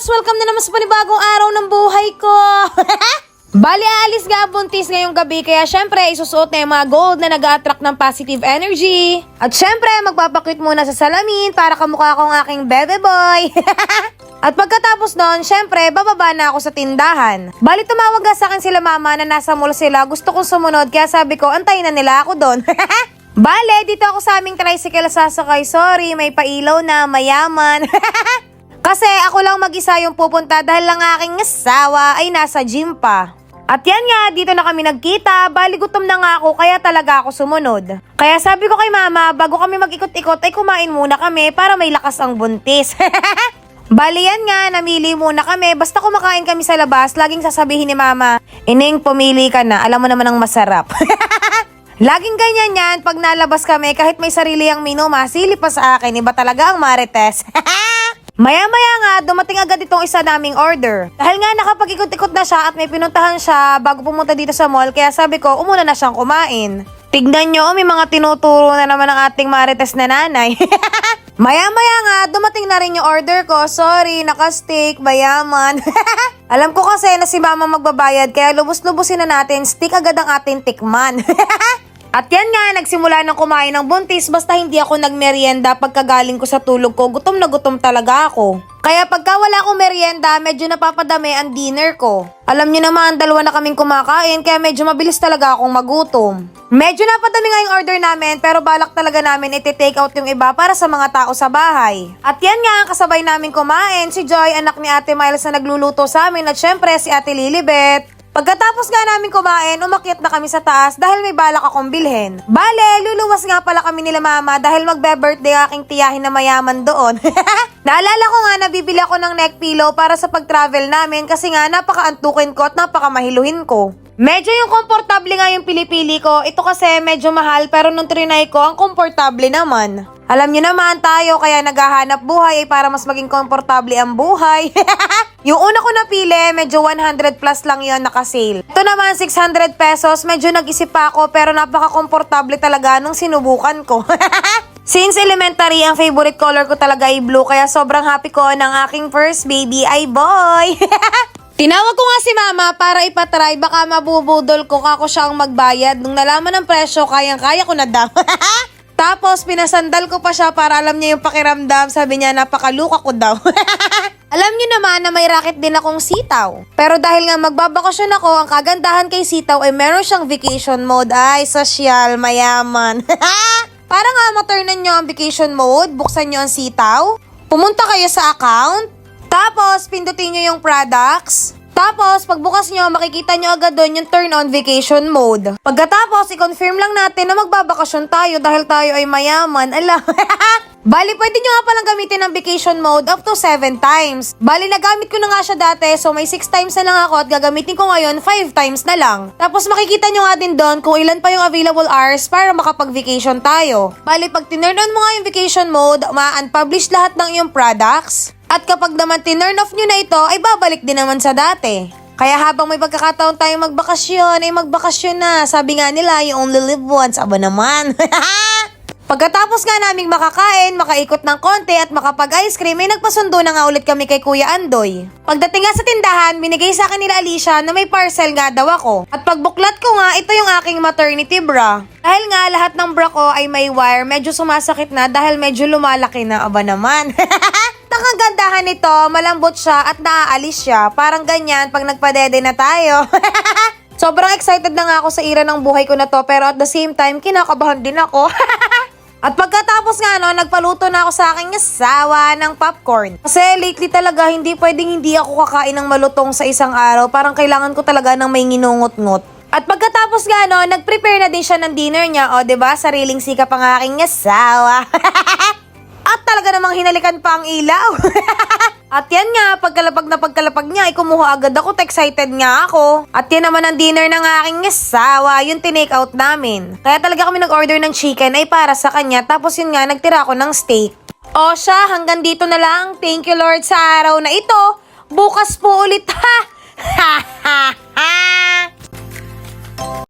Mars! Welcome na naman sa panibagong araw ng buhay ko! Bali, aalis nga buntis ngayong gabi kaya syempre isusuot na yung mga gold na nag attract ng positive energy. At syempre, magpapakit muna sa salamin para kamukha ko ang aking bebe boy. At pagkatapos nun, syempre, bababa na ako sa tindahan. Bali, tumawag nga sa akin sila mama na nasa mall sila. Gusto kong sumunod kaya sabi ko, antayin na nila ako doon. Bale, dito ako sa aming tricycle sasakay. Sorry, may pailaw na, mayaman. Kasi ako lang mag-isa yung pupunta dahil lang aking asawa ay nasa gym pa. At yan nga, dito na kami nagkita, bali gutom na nga ako kaya talaga ako sumunod. Kaya sabi ko kay mama, bago kami mag-ikot-ikot ay kumain muna kami para may lakas ang buntis. Bali yan nga, namili muna kami. Basta kumakain kami sa labas, laging sasabihin ni mama, Ining, pumili ka na, alam mo naman ang masarap. Laging ganyan yan, pag nalabas kami, kahit may sarili ang menu, masili pa sa akin, iba talaga ang marites. Maya-maya nga, dumating agad itong isa naming order. Dahil nga nakapag-ikot-ikot na siya at may pinuntahan siya bago pumunta dito sa mall, kaya sabi ko, umuna na siyang kumain. Tignan nyo, may mga tinuturo na naman ang ating marites na nanay. Maya-maya nga, dumating na rin yung order ko. Sorry, naka-steak, bayaman. Alam ko kasi na si mama magbabayad, kaya lubos-lubusin na natin, stick agad ang ating tikman. At yan nga, nagsimula ng kumain ng buntis basta hindi ako nagmerienda pagkagaling ko sa tulog ko. Gutom na gutom talaga ako. Kaya pagka wala akong merienda, medyo napapadami ang dinner ko. Alam niyo naman, dalawa na kaming kumakain kaya medyo mabilis talaga akong magutom. Medyo napadami nga yung order namin pero balak talaga namin iti-take out yung iba para sa mga tao sa bahay. At yan nga, ang kasabay namin kumain, si Joy, anak ni Ate Miles na nagluluto sa amin at syempre si Ate Lilibet. Pagkatapos nga namin kumain, umakyat na kami sa taas dahil may balak akong bilhin. Bale, luluwas nga pala kami nila mama dahil magbe-birthday aking tiyahin na mayaman doon. Naalala ko nga nabibili ako ng neck pillow para sa pag-travel namin kasi nga napaka-antukin ko at napaka-mahiluhin ko. Medyo yung komportable nga yung pilipili ko. Ito kasi medyo mahal pero nung trinay ko, ang komportable naman. Alam nyo naman tayo kaya naghahanap buhay ay para mas maging komportable ang buhay. yung una ko napili, medyo 100 plus lang yon naka-sale. Ito naman 600 pesos, medyo nag-isip ako pero napaka-komportable talaga nung sinubukan ko. Since elementary, ang favorite color ko talaga ay blue kaya sobrang happy ko ng aking first baby ay boy. Tinawag ko nga si mama para ipatry baka mabubudol ko kako siya ang magbayad. Nung nalaman ng presyo, kayang-kaya ko na daw. Tapos, pinasandal ko pa siya para alam niya yung pakiramdam. Sabi niya, napakaluka ko daw. alam niyo naman na may racket din akong sitaw. Pero dahil nga magbabakasyon ako, ang kagandahan kay sitaw ay meron siyang vacation mode. Ay, sosyal, mayaman. para nga maturnan nyo ang vacation mode, buksan nyo ang sitaw. Pumunta kayo sa account. Tapos, pindutin nyo yung products. Tapos, pagbukas nyo, makikita nyo agad doon yung turn on vacation mode. Pagkatapos, i-confirm lang natin na magbabakasyon tayo dahil tayo ay mayaman. Ala, Bali, pwede nyo nga palang gamitin ang vacation mode up to 7 times. Bali, nagamit ko na nga siya dati, so may 6 times na lang ako at gagamitin ko ngayon 5 times na lang. Tapos makikita nyo nga din doon kung ilan pa yung available hours para makapag-vacation tayo. Bali, pag tinurn on mo nga yung vacation mode, ma-unpublish lahat ng iyong products. At kapag naman tinurn off nyo na ito, ay babalik din naman sa dati. Kaya habang may pagkakataon tayong magbakasyon, ay magbakasyon na. Sabi nga nila, you only live once. Aba naman. Pagkatapos nga naming makakain, makaikot ng konti at makapag-ice cream, ay nagpasundo na nga ulit kami kay Kuya Andoy. Pagdating nga sa tindahan, binigay sa akin nila Alicia na may parcel nga daw ako. At pagbuklat ko nga, ito yung aking maternity bra. Dahil nga lahat ng bra ko ay may wire, medyo sumasakit na dahil medyo lumalaki na aba naman. Ang kagandahan nito, malambot siya at naaalis siya. Parang ganyan pag nagpadede na tayo. Sobrang excited na nga ako sa ira ng buhay ko na to pero at the same time, kinakabahan din ako. At pagkatapos nga no, nagpaluto na ako sa aking asawa ng popcorn. Kasi lately talaga hindi pwedeng hindi ako kakain ng malutong sa isang araw. Parang kailangan ko talaga ng may nginungot-ngot. At pagkatapos nga no, nag-prepare na din siya ng dinner niya. O, ba? Sariling sikap ang aking asawa. Talaga namang hinalikan pa ang ilaw. At yan nga, pagkalapag na pagkalapag niya, ay kumuha agad ako, excited nga ako. At yan naman ang dinner ng aking asawa, yung tinake out namin. Kaya talaga kami nag-order ng chicken ay para sa kanya, tapos yun nga, nagtira ako ng steak. O siya, hanggang dito na lang. Thank you Lord sa araw na ito. Bukas po ulit ha. Ha ha ha.